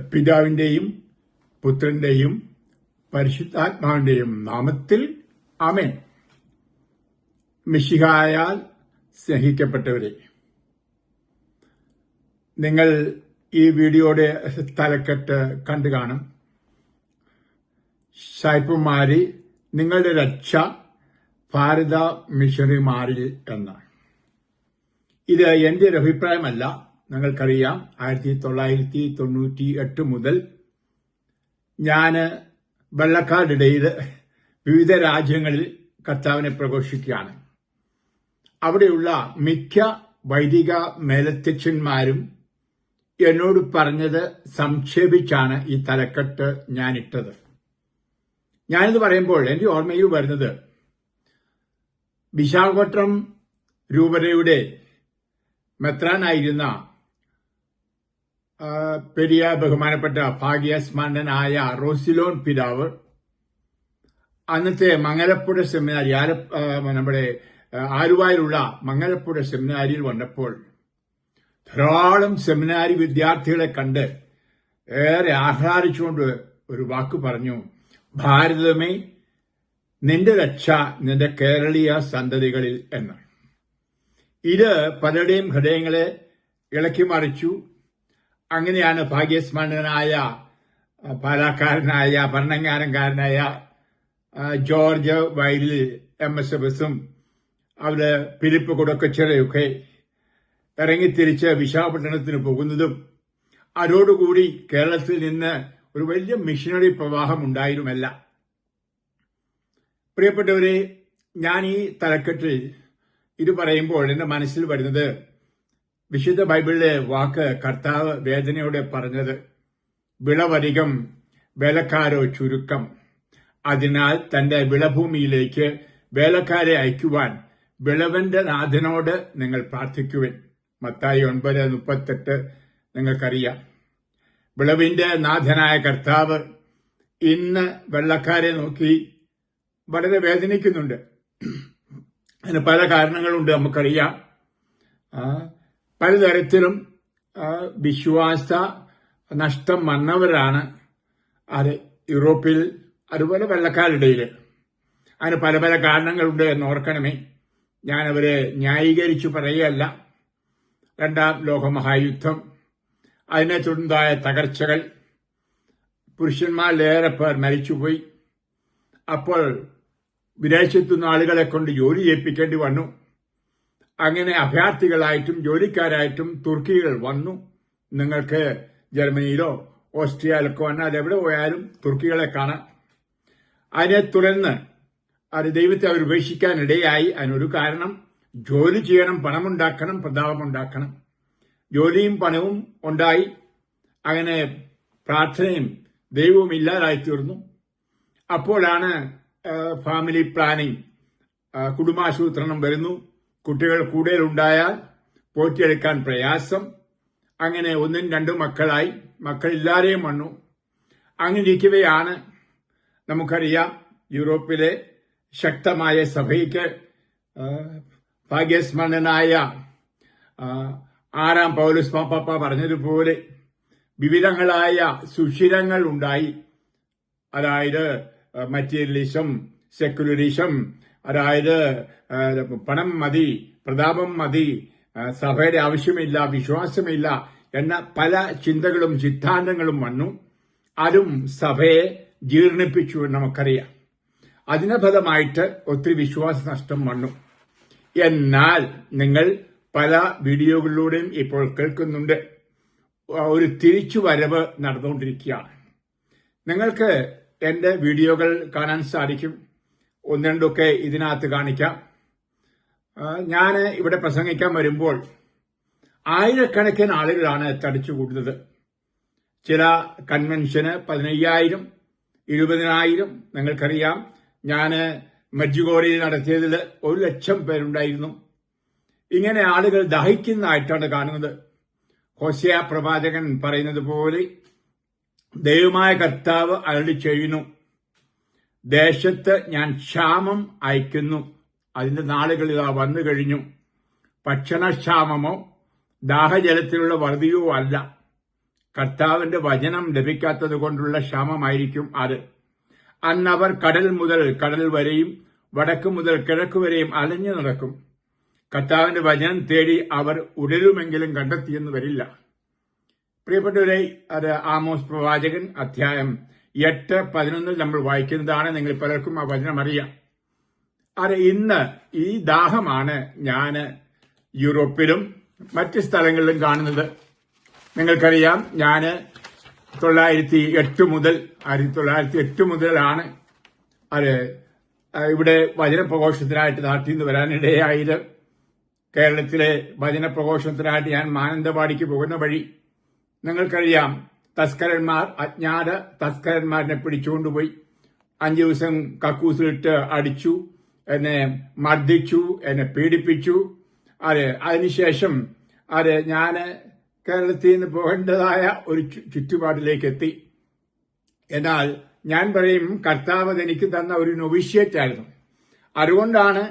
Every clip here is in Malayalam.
പിതാവിന്റെയും പുത്രന്റെയും പരിശുദ്ധാത്മാവിന്റെയും നാമത്തിൽ അമേൻ മിശിഹായാൽ സ്നേഹിക്കപ്പെട്ടവരെ നിങ്ങൾ ഈ വീഡിയോയുടെ തലക്കെട്ട് കണ്ടു കാണും. സായിപ്പുമാരി നിങ്ങളുടെ രക്ഷ ഭാരത മിഷണറിമാരിൽ എന്നാണ്. ഇത് എന്റെ ഒരു അഭിപ്രായമല്ല. നിങ്ങൾക്കറിയാം ആയിരത്തി തൊള്ളായിരത്തി തൊണ്ണൂറ്റി എട്ട് മുതൽ ഞാൻ വെള്ളക്കാടിടയിൽ വിവിധ രാജ്യങ്ങളിൽ കർത്താവിനെ പ്രഘോഷിക്കുകയാണ്. അവിടെയുള്ള മിക്ക വൈദിക മേലധ്യക്ഷന്മാരും എന്നോട് പറഞ്ഞത് സംക്ഷേപിച്ചാണ് ഈ തലക്കെട്ട് ഞാനിട്ടത്. ഞാനിത് പറയുമ്പോൾ എന്റെ ഓർമ്മയിൽ വരുന്നത് വിശാഖപട്ടണം രൂപതയുടെ മെത്രാനായിരുന്ന പെരിയ ബഹുമാനപ്പെട്ട ഭാഗ്യസ്മരണനായ റോസിലോൺ പിതാവ്. അന്നത്തെ മംഗലപ്പുഴ സെമിനാരി ആല നമ്മുടെ ആലുവായിലുള്ള മംഗലപ്പുഴ സെമിനാരിയിൽ വന്നപ്പോൾ ധാരാളം സെമിനാരി വിദ്യാർത്ഥികളെ കണ്ട് ഏറെ ആഹ്ലാദിച്ചുകൊണ്ട് ഒരു വാക്ക് പറഞ്ഞു. ഭാരതമേ നിന്റെ രക്ഷ നിന്റെ കേരളീയ സന്തതികളിൽ എന്ന് ഇത് പലരുടെയും ഹൃദയങ്ങളെ ഇളക്കി മറിച്ചു. അങ്ങനെയാണ് ഭാഗ്യസ്മരണനായ പാലാക്കാരനായ ഭരണങ്ങാനക്കാരനായ ജോർജ് വൈലിൽ എം. എസ്. എസും അവിടെ പിലിപ്പ് കുടക്കച്ചിറയൊക്കെ ഇറങ്ങിത്തിരിച്ച് വിശാഖപട്ടണത്തിന് പോകുന്നതും അതോടുകൂടി കേരളത്തിൽ നിന്ന് ഒരു വലിയ മിഷനറി പ്രവാഹം ഉണ്ടായിരുന്നല്ല പ്രിയപ്പെട്ടവരെ ഞാൻ ഈ തലക്കെട്ടിൽ ഇത് പറയുമ്പോൾ എന്റെ മനസ്സിൽ വരുന്നത് വിശുദ്ധ ബൈബിളിലെ വാക്ക് കർത്താവ് വേദനയോടെ പറഞ്ഞത് വിളവധികം വേലക്കാരോ ചുരുക്കം. അതിനാൽ തന്റെ വിളഭൂമിയിലേക്ക് വേലക്കാരെ അയക്കുവാൻ വിളവന്റെ നാഥനോട് നിങ്ങൾ പ്രാർത്ഥിക്കുവിൻ. മത്തായി ഒൻപത് മുപ്പത്തെട്ട് നിങ്ങൾക്കറിയാം. വിളവിന്റെ നാഥനായ കർത്താവ് ഇന്ന് വെള്ളക്കാരെ നോക്കി വളരെ വേദനിക്കുന്നുണ്ട്. അതിന് പല കാരണങ്ങളുണ്ട് നമുക്കറിയാം. പലതരത്തിലും വിശ്വാസ നഷ്ടം വന്നവരാണ് അത് യൂറോപ്പിൽ അതുപോലെ വെള്ളക്കാരുടെയിൽ അതിന് പല പല കാരണങ്ങളുണ്ട് എന്ന് ഓർക്കണമേ. ഞാൻ അവരെ ന്യായീകരിച്ചു പറയുകയല്ല. രണ്ടാം ലോകമഹായുദ്ധം അതിനെ തുടർന്നായ തകർച്ചകൾ പുരുഷന്മാരിലേറെ പേർ മരിച്ചുപോയി. അപ്പോൾ വിദേശത്തുനിന്ന് ആളുകളെ കൊണ്ട് ജോലി ചെയ്യിപ്പിക്കേണ്ടി വന്നു. അങ്ങനെ അഭയാർത്ഥികളായിട്ടും ജോലിക്കാരായിട്ടും തുർക്കികൾ വന്നു. നിങ്ങൾക്ക് ജർമ്മനിയിലോ ഓസ്ട്രിയയിലൊക്കെ വന്നാൽ എവിടെ പോയാലും തുർക്കികളെ കാണാം. അതിനെ തുടർന്ന് അത് ദൈവത്തെ അവർ ഉപേക്ഷിക്കാനിടയായി അതിനൊരു കാരണം ജോലി ചെയ്യണം പണമുണ്ടാക്കണം പ്രതാപമുണ്ടാക്കണം. ജോലിയും പണവും ഉണ്ടായി. അങ്ങനെ പ്രാർത്ഥനയും ദൈവവും ഇല്ലാതായി തീർന്നു. അപ്പോഴാണ് ഫാമിലി പ്ലാനിംഗ് കുടുംബാസൂത്രണം വരുന്നു. കുട്ടികൾ കൂടുതലുണ്ടായാൽ പോറ്റിയെടുക്കാൻ പ്രയാസം. അങ്ങനെ ഒന്നും രണ്ടും മക്കളായി. മക്കളില്ലാതെയും വന്നു. അങ്ങനെ ഇരിക്കവെയാണ് നമുക്കറിയാം യൂറോപ്പിലെ ശക്തമായ സഭയ്ക്ക് ഭാഗ്യസ്മരണനായ ആറാം പൗലോസ് പാപ്പ പറഞ്ഞതുപോലെ വിവിധങ്ങളായ സുഷിരങ്ങൾ ഉണ്ടായി അതായത് മറ്റീരിയലിസം സെക്കുലറിസം അതായത് പണം മതി പ്രതാപം മതി സഭയുടെ ആവശ്യമില്ല വിശ്വാസമില്ല എന്ന പല ചിന്തകളും സിദ്ധാന്തങ്ങളും വന്നു. അതും സഭയെ ജീർണിപ്പിച്ചു എന്ന് നമുക്കറിയാം. അതിന് ഫലമായിട്ട് ഒത്തിരി വിശ്വാസ നഷ്ടം വന്നു. എന്നാൽ നിങ്ങൾ പല വീഡിയോകളിലൂടെയും ഇപ്പോൾ കേൾക്കുന്നുണ്ട്. ഒരു തിരിച്ചു വരവ് നടന്നുകൊണ്ടിരിക്കുകയാണ്. നിങ്ങൾക്ക് എന്റെ വീഡിയോകൾ കാണാൻ സാധിക്കും. ഒന്ന് രണ്ടൊക്കെ ഇതിനകത്ത് കാണിക്കാം. ഞാൻ ഇവിടെ പ്രസംഗിക്കാൻ വരുമ്പോൾ ആയിരക്കണക്കിന് ആളുകളാണ് തടിച്ചു കൂടുന്നത് ചില കൺവെൻഷന് പതിനയ്യായിരം ഇരുപതിനായിരം നിങ്ങൾക്കറിയാം. ഞാൻ മജ്ജുഗോഡയിൽ നടത്തിയതിൽ ഒരു ലക്ഷം പേരുണ്ടായിരുന്നു. ഇങ്ങനെ ആളുകൾ ദഹിക്കുന്നതായിട്ടാണ് കാണുന്നത്. ഹോസിയ പ്രവാചകൻ പറയുന്നത് പോലെ ദൈവമായ കർത്താവ് അരളി ചെയ്യുന്നു. ദേശത്ത് ഞാൻ ക്ഷാമം അയക്കുന്നു. അതിന്റെ നാളുകളിൽ ആ വന്നു കഴിഞ്ഞു. ഭക്ഷണക്ഷാമമോ ദാഹജലത്തിലുള്ള വറുതിയോ അല്ല. കർത്താവിന്റെ വചനം ലഭിക്കാത്തത് കൊണ്ടുള്ള ക്ഷാമമായിരിക്കും അത്. അന്നവർ കടൽ മുതൽ കടൽ വരെയും വടക്ക് മുതൽ കിഴക്ക് വരെയും അലഞ്ഞു നടക്കും. കർത്താവിന്റെ വചനം തേടി അവർ ഉടരുമെങ്കിലും കണ്ടെത്തിയെന്ന് വരില്ല. പ്രിയപ്പെട്ടവരെ അത് ആമോസ് പ്രവാചകൻ അധ്യായം എട്ട് പതിനൊന്നിൽ നമ്മൾ വായിക്കുന്നതാണ് നിങ്ങൾ പലർക്കും ആ വചനം അറിയാം. അത് ഇന്ന് ഈ ദാഹമാണ് ഞാൻ യൂറോപ്പിലും മറ്റ് സ്ഥലങ്ങളിലും കാണുന്നത്. നിങ്ങൾക്കറിയാം ഞാൻ തൊള്ളായിരത്തി എട്ട് മുതൽ ആയിരത്തി തൊള്ളായിരത്തി എട്ട് മുതലാണ് അത് ഇവിടെ വചനപ്രഘോഷത്തിനായിട്ട് നാട്ടിൽ നിന്ന് വരാനിടയായത്. കേരളത്തിലെ വചനപ്രഘോഷത്തിനായിട്ട് ഞാൻ മാനന്തവാടിക്ക് പോകുന്ന വഴി. നിങ്ങൾക്കറിയാം തസ്കരന്മാർ അജ്ഞാത തസ്കരന്മാരിനെ പിടിച്ചുകൊണ്ടുപോയി അഞ്ചു ദിവസം കക്കൂസിലിട്ട് അടിച്ചു എന്നെ മർദ്ദിച്ചു എന്നെ പീഡിപ്പിച്ചു. അത് അതിനുശേഷം അത് ഞാൻ കേരളത്തിൽ നിന്ന് പോകേണ്ടതായ ഒരു ചുറ്റുപാടിലേക്ക് എത്തി. എന്നാൽ ഞാൻ പറയും കർത്താവ് എനിക്ക് തന്ന ഒരു നൊവിഷ്യേറ്റ് ആയിരുന്നു. അതുകൊണ്ടാണ്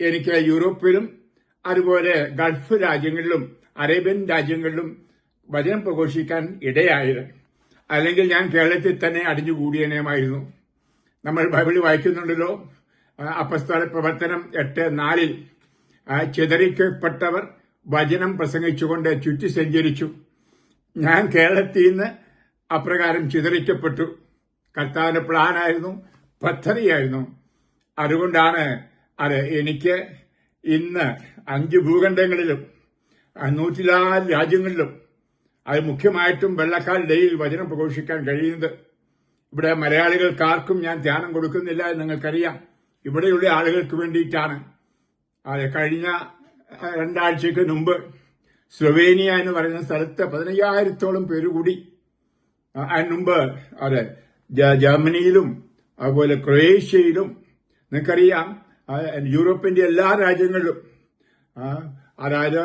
എനിക്ക് യൂറോപ്പിലും അതുപോലെ ഗൾഫ് രാജ്യങ്ങളിലും അറേബ്യൻ രാജ്യങ്ങളിലും വചനം പ്രഘോഷിക്കാൻ ഇടയായത്. അല്ലെങ്കിൽ ഞാൻ കേരളത്തിൽ തന്നെ അടിഞ്ഞു അടിഞ്ഞുകൂടിയനേമായിരുന്നു നമ്മൾ ബൈബിൾ വായിക്കുന്നുണ്ടല്ലോ. അപ്പസ്തോല പ്രവർത്തനം എട്ട് നാലിൽ ചിതറിക്കപ്പെട്ടവർ വചനം പ്രസംഗിച്ചുകൊണ്ട് ചുറ്റി സഞ്ചരിച്ചു. ഞാൻ കേരളത്തിൽ നിന്ന് അപ്രകാരം ചിതറിക്കപ്പെട്ടു. കർത്താവിന്റെ പ്ലാനായിരുന്നു പദ്ധതിയായിരുന്നു. അതുകൊണ്ടാണ് അത് എനിക്ക് ഇന്ന് അഞ്ച് ഭൂഖണ്ഡങ്ങളിലും ആ, നൂറ്റിനാല് രാജ്യങ്ങളിലും അത് മുഖ്യമായിട്ടും വെള്ളക്കാരുടെയിൽ വചനം പ്രഘോഷിക്കാൻ കഴിയുന്നത്. ഇവിടെ മലയാളികൾക്കാർക്കും ഞാൻ ധ്യാനം കൊടുക്കുന്നില്ല എന്ന് നിങ്ങൾക്കറിയാം. ഇവിടെയുള്ള ആളുകൾക്ക് വേണ്ടിയിട്ടാണ്. കഴിഞ്ഞ രണ്ടാഴ്ചക്ക് മുമ്പ് സ്ലൊവേനിയ എന്ന് പറയുന്ന സ്ഥലത്ത് പതിനയ്യായിരത്തോളം പേര് കൂടി അതിന് മുമ്പ് അതെ ജർമ്മനിയിലും അതുപോലെ ക്രൊയേഷ്യയിലും നിങ്ങൾക്കറിയാം യൂറോപ്പിന്റെ എല്ലാ രാജ്യങ്ങളിലും അതായത്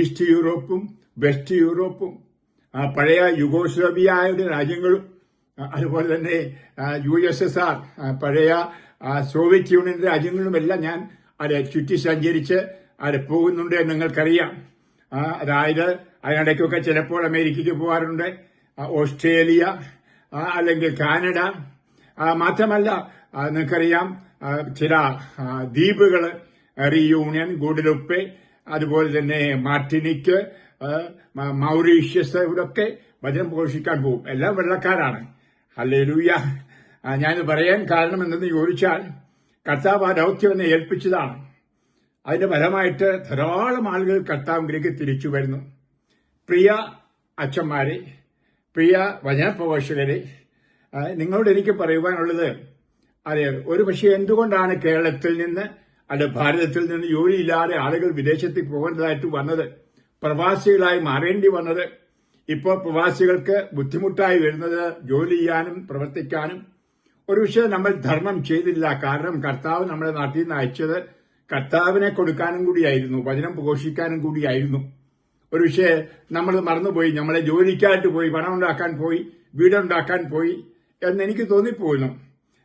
ഈസ്റ്റ് യൂറോപ്പും വെസ്റ്റ് യൂറോപ്പും പഴയ യുഗോസ്ലോവിയായുടെ രാജ്യങ്ങളും അതുപോലെ തന്നെ യു എസ് എസ് ആർ പഴയ സോവിയറ്റ് യൂണിയൻ രാജ്യങ്ങളുമെല്ലാം ഞാൻ അത് ചുറ്റി സഞ്ചരിച്ച് അത് പോകുന്നുണ്ട് നിങ്ങൾക്കറിയാം. അതായത് അതിനിടയ്ക്കൊക്കെ ചിലപ്പോൾ അമേരിക്കയ്ക്ക് പോകാറുണ്ട്. ഓസ്ട്രേലിയ അല്ലെങ്കിൽ കാനഡ. മാത്രമല്ല നിങ്ങൾക്കറിയാം ചില ദ്വീപുകൾ റീയൂണിയൻ ഗുഡലുപ്പെ അതുപോലെ തന്നെ മാർട്ടിനിക്ക് മൗറീഷ്യസ് ഇവിടൊക്കെ വചനം പോഷിക്കാൻ പോകും. എല്ലാം വെള്ളക്കാരാണ്. ഹല്ലേലൂയ. ആ, ഞാൻ പറയാൻ കാരണം എന്തെന്ന് ചോദിച്ചാൽ കർത്താവ് ആ ദൗത്യം എന്നെ ഏൽപ്പിച്ചതാണ്. അതിന്റെ ഫലമായിട്ട് ധാരാളം ആളുകൾ കർത്താവിലേക്ക് തിരിച്ചു വരുന്നു. പ്രിയ അച്ഛന്മാരെ പ്രിയ വചനപ്രഘോഷകരെ ആ, നിങ്ങളോട് എനിക്ക് പറയുവാനുള്ളത് അതെ ഒരു പക്ഷേ എന്തുകൊണ്ടാണ് കേരളത്തിൽ നിന്ന് അല്ല ഭാരതത്തിൽ നിന്ന് ജോലിയില്ലാതെ ആളുകൾ വിദേശത്തേക്ക് പോകേണ്ടതായിട്ട് വന്നത്? പ്രവാസികളായി മാറേണ്ടി വന്നത് ഇപ്പോൾ പ്രവാസികൾക്ക് ബുദ്ധിമുട്ടായി വരുന്നത് ജോലി ചെയ്യാനും പ്രവർത്തിക്കാനും. ഒരു വിഷയം നമ്മൾ ധർമ്മം ചെയ്തില്ല. കാരണം കർത്താവ് നമ്മുടെ നാട്ടിൽ നിന്ന് അയച്ചത് കർത്താവിനെ കൊടുക്കാനും കൂടിയായിരുന്നു. വചനം പോഷിക്കാനും കൂടിയായിരുന്നു. ഒരു പക്ഷേ നമ്മൾ മറന്നുപോയി. നമ്മളെ ജോലിക്കായിട്ട് പോയി. പണം ഉണ്ടാക്കാൻ പോയി. വീടുണ്ടാക്കാൻ പോയി. എന്ന് എനിക്ക് തോന്നിപ്പോയിരുന്നു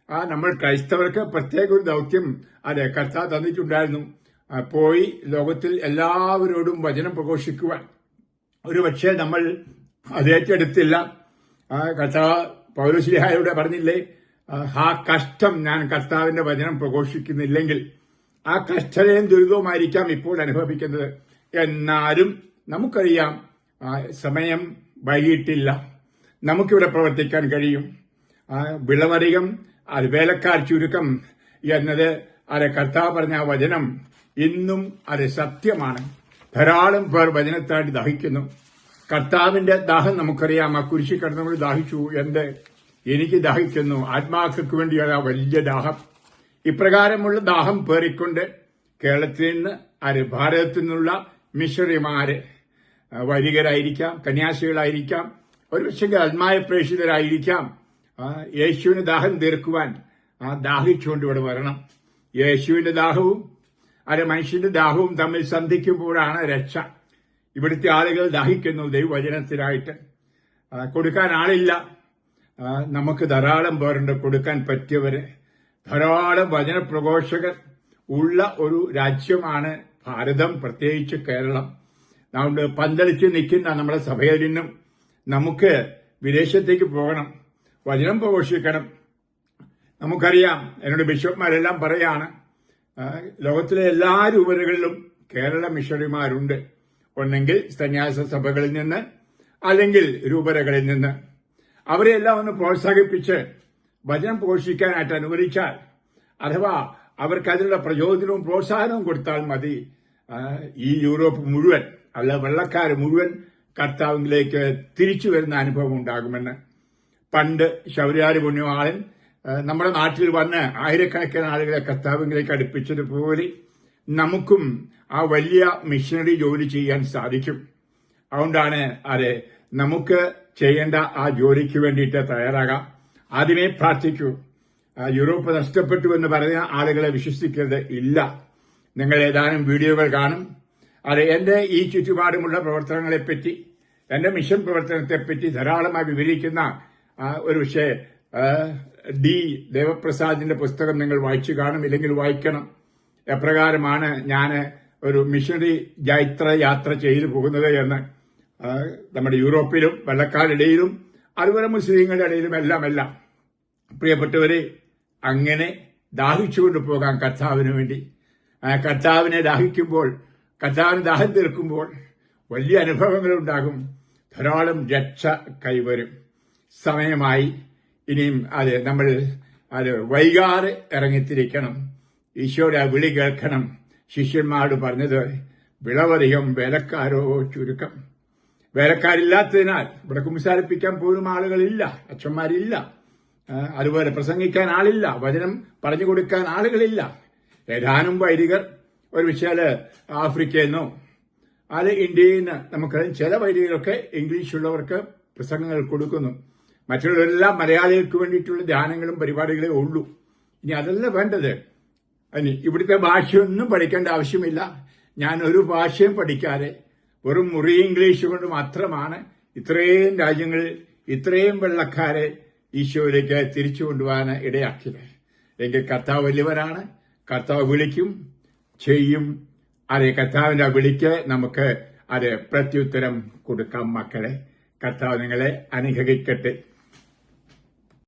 ആ നമ്മൾ ക്രൈസ്തവർക്ക് പ്രത്യേക ഒരു ദൗത്യം അതെ കർത്താവ് തന്നിട്ടുണ്ടായിരുന്നു. പോയി ലോകത്തിൽ എല്ലാവരോടും വചനം പ്രഘോഷിക്കുവാൻ. ഒരു പക്ഷേ നമ്മൾ അത് ഏറ്റെടുത്തില്ല. ആ, കർത്താവ് പൗരശ്രീഹായോടെ പറഞ്ഞില്ലേ ആ, കഷ്ടം ഞാൻ കർത്താവിന്റെ വചനം പ്രഘോഷിക്കുന്നില്ലെങ്കിൽ ആ കഷ്ടതയും ദുരിതവുമായിരിക്കാം ഇപ്പോൾ അനുഭവിക്കുന്നത്. എന്നാലും നമുക്കറിയാം സമയം വൈകിട്ടില്ല. നമുക്കിവിടെ പ്രവർത്തിക്കാൻ കഴിയും. ആ, വിളവധികം അത് വേലക്കാർ ചുരുക്കം എന്നത് അത് കർത്താവ് പറഞ്ഞ വചനം ഇന്നും അത് സത്യമാണ്. ധാരാളം പേർ വചനത്തായിട്ട് ദാഹിക്കുന്നു. കർത്താവിന്റെ ദാഹം നമുക്കറിയാം. ആ കുരിശി കിടന്നുകൊണ്ട് ദാഹിച്ചു. എന്ത്? എനിക്ക് ദാഹിക്കുന്നു. ആത്മാക്കൾക്ക് ആ വലിയ ദാഹം. ഇപ്രകാരമുള്ള ദാഹം പേറിക്കൊണ്ട് കേരളത്തിൽ നിന്ന് അത് ഭാരതത്തിൽ നിന്നുള്ള മിഷണറിമാര് ആ, വൈദികരായിരിക്കാം കന്യാസികളായിരിക്കാം ഒരുപക്ഷെ ആത്മായ പ്രേക്ഷിതരായിരിക്കാം. യേശുവിന് ദാഹം തീർക്കുവാൻ ആ ദാഹിച്ചുകൊണ്ട് ഇവിടെ വരണം. യേശുവിന്റെ ദാഹവും അത് മനുഷ്യന്റെ ദാഹവും തമ്മിൽ സന്ധിക്കുമ്പോഴാണ് രക്ഷ. ഇവിടുത്തെ ആളുകൾ ദാഹിക്കുന്നു ദൈവവചനത്തിനായിട്ട് കൊടുക്കാൻ ആളില്ല. നമുക്ക് ധാരാളം പേരുണ്ട് കൊടുക്കാൻ പറ്റിയവര്. ധാരാളം വചനപ്രഘോഷകർ ഉള്ള ഒരു രാജ്യമാണ് ഭാരതം പ്രത്യേകിച്ച് കേരളം. അതുകൊണ്ട് പന്തളിച്ച് നിൽക്കുന്ന നമ്മുടെ സഭയിൽ നിന്നും നമുക്ക് വിദേശത്തേക്ക് പോകണം വചനം പ്രഘോഷിക്കണം. നമുക്കറിയാം എന്നോട് ബിഷപ്പ്മാരെല്ലാം പറയാണ് ലോകത്തിലെ എല്ലാ രൂപതകളിലും കേരള മിഷണറിമാരുണ്ട്. ഒന്നെങ്കിൽ സന്യാസ സഭകളിൽ നിന്ന് അല്ലെങ്കിൽ രൂപതകളിൽ നിന്ന്. അവരെല്ലാം ഒന്ന് പ്രോത്സാഹിപ്പിച്ച് വചനം പോഷിക്കാനായിട്ട് അനുവദിച്ചാൽ അഥവാ അവർക്ക് അതിനുള്ള പ്രചോദനവും പ്രോത്സാഹനവും കൊടുത്താൽ മതി. ഈ യൂറോപ്പ് മുഴുവൻ അല്ല വെള്ളക്കാർ മുഴുവൻ കർത്താവിലേക്ക് തിരിച്ചു വരുന്ന അനുഭവം ഉണ്ടാകുമെന്ന്. പണ്ട് ശൗര്യാരി പുണ്യവാളൻ ആ, നമ്മുടെ നാട്ടിൽ വന്ന് ആയിരക്കണക്കിന് ആളുകളെ കർത്താവിലേക്ക് അടുപ്പിച്ചതുപോലെ നമുക്കും ആ വലിയ മിഷനറി ജോലി ചെയ്യാൻ സാധിക്കും. അതുകൊണ്ടാണ് അതെ നമുക്ക് ചെയ്യേണ്ട ആ ജോലിക്ക് വേണ്ടിയിട്ട് തയ്യാറാകാം. ആദ്യമേ പ്രാർത്ഥിക്കൂ. യൂറോപ്പ് നഷ്ടപ്പെട്ടു എന്ന് പറയുന്ന ആളുകളെ വിശ്വസിക്കരുത്. ഇല്ല. നിങ്ങൾ ഏതാനും വീഡിയോകൾ കാണും. അത് എന്റെ ഈ ചുറ്റുപാടുമുള്ള പ്രവർത്തനങ്ങളെപ്പറ്റി എന്റെ മിഷൻ പ്രവർത്തനത്തെപ്പറ്റി ധാരാളമായി വിവരിക്കുന്ന ഒരു പക്ഷേ ഡി ദേവപ്രസാദിന്റെ പുസ്തകം നിങ്ങൾ വായിച്ചു കാണും ഇല്ലെങ്കിൽ വായിക്കണം. എപ്രകാരമാണ് ഞാൻ ഒരു മിഷണറി ജൈത്ര യാത്ര ചെയ്തു പോകുന്നത് എന്ന് നമ്മുടെ യൂറോപ്പിലും വെള്ളക്കാരിടയിലും അതുപോലെ മുസ്ലിങ്ങളുടെ ഇടയിലും എല്ലാം എല്ലാം. പ്രിയപ്പെട്ടവരെ അങ്ങനെ ദാഹിച്ചുകൊണ്ട് പോകാം കർത്താവിന് വേണ്ടി. കർത്താവിനെ ദാഹിക്കുമ്പോൾ കർത്താവിന് ദാഹം തീർക്കുമ്പോൾ വലിയ അനുഭവങ്ങൾ ഉണ്ടാകും. ധാരാളം രക്ഷ കൈവരും. സമയമായി ഇനിയും അത് നമ്മൾ അത് വൈകാതെ ഇറങ്ങിത്തിരിക്കണം. ഈശോയുടെ വിളി കേൾക്കണം. ശിഷ്യന്മാരോട് പറഞ്ഞത് വിളവധികം വേലക്കാരോ ചുരുക്കം. വേലക്കാരില്ലാത്തതിനാൽ ഇവിടെ കുമ്പസാരിപ്പിക്കാൻ പോലും ആളുകളില്ല അച്ഛന്മാരില്ല. അതുപോലെ പ്രസംഗിക്കാൻ ആളില്ല വചനം പറഞ്ഞു കൊടുക്കാൻ ആളുകളില്ല. ഏതാനും വൈദികർ ഒരു വിശാല ആഫ്രിക്കയിൽ നിന്നോ അത് ഇന്ത്യയിൽ നിന്ന് നമുക്കറിയാം ചില വൈദികരൊക്കെ ഇംഗ്ലീഷുള്ളവർക്ക് പ്രസംഗങ്ങൾ കൊടുക്കുന്നു. മറ്റുള്ളവരെല്ലാം മലയാളികൾക്ക് വേണ്ടിയിട്ടുള്ള ധ്യാനങ്ങളും പരിപാടികളേ ഉള്ളൂ. ഇനി അതല്ല വേണ്ടത്. ഇനി ഇവിടുത്തെ ഭാഷയൊന്നും പഠിക്കേണ്ട ആവശ്യമില്ല. ഞാൻ ഒരു ഭാഷയും പഠിക്കാതെ വെറും മുറി ഇംഗ്ലീഷ് കൊണ്ട് മാത്രമാണ് ഇത്രയും രാജ്യങ്ങളിൽ ഇത്രയും വെള്ളക്കാരെ ഈശോയിലേക്ക് തിരിച്ചു കൊണ്ടുപോകാൻ ഇടയാക്കിയത്. എങ്കിൽ കർത്താവ് വലിയവരാണ് കർത്താവ് വിളിക്കും ചെയ്യും. അതെ കർത്താവിന്റെ വിളിക്ക് നമുക്ക് അത് പ്രത്യുത്തരം കൊടുക്കാം മക്കളെ. കർത്താവ് നിങ്ങളെ അനുഗ്രഹിക്കട്ടെ.